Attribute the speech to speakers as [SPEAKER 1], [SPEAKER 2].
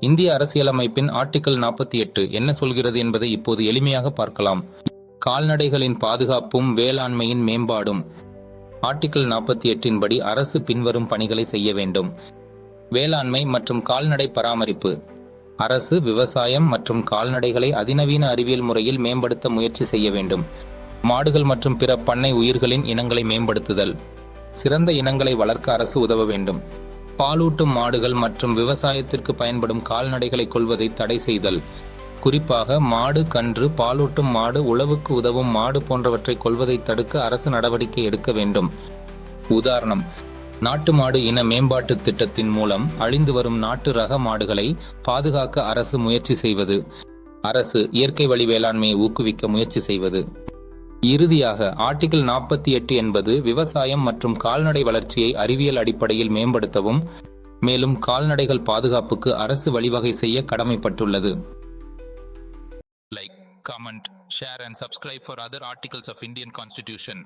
[SPEAKER 1] இந்திய அரசியலமைப்பின் ஆர்டிகிள் நாற்பத்தி எட்டு என்ன சொல்கிறது என்பதை இப்போது எளிமையாக பார்க்கலாம். கால்நடைகளின் பாதுகாப்பும் வேளாண்மையின் மேம்பாடும். ஆர்டிகிள் நாற்பத்தி எட்டின் படி அரசு பின்வரும் பணிகளை செய்ய வேண்டும். வேளாண்மை மற்றும் கால்நடை பராமரிப்பு. அரசு விவசாயம் மற்றும் கால்நடைகளை அதிநவீன அறிவியல் முறையில் மேம்படுத்த முயற்சி செய்ய வேண்டும். மாடுகள் மற்றும் பிற பண்ணை உயிர்களின் இனங்களை மேம்படுத்துதல். சிறந்த இனங்களை வளர்க்க அரசு உதவ வேண்டும். பாலூட்டும் மாடுகள் மற்றும் விவசாயத்திற்கு பயன்படும் கால்நடைகளை கொள்வதை தடை செய்தல். குறிப்பாக மாடு கன்று பாலூட்டும் மாடு உழவுக்கு உதவும் மாடு போன்றவற்றை கொள்வதை தடுக்க அரசு நடவடிக்கை எடுக்க வேண்டும். உதாரணம் நாட்டு மாடு இன மேம்பாட்டு திட்டத்தின் மூலம் அழிந்து வரும் நாட்டு ரக மாடுகளை பாதுகாக்க அரசு முயற்சி செய்வது. அரசு இயற்கை வழி வேளாண்மையை ஊக்குவிக்க முயற்சி செய்வது. இறுதியாக ஆர்டிகிள் நாற்பத்தி எட்டு என்பது விவசாயம் மற்றும் கால்நடை வளர்ச்சியை அறிவியல் அடிப்படையில் மேம்படுத்தவும் மேலும் கால்நடைகள் பாதுகாப்புக்கு அரசு வழிவகை செய்ய கடமைப்பட்டுள்ளது. Like comment share and subscribe for other articles of Indian constitution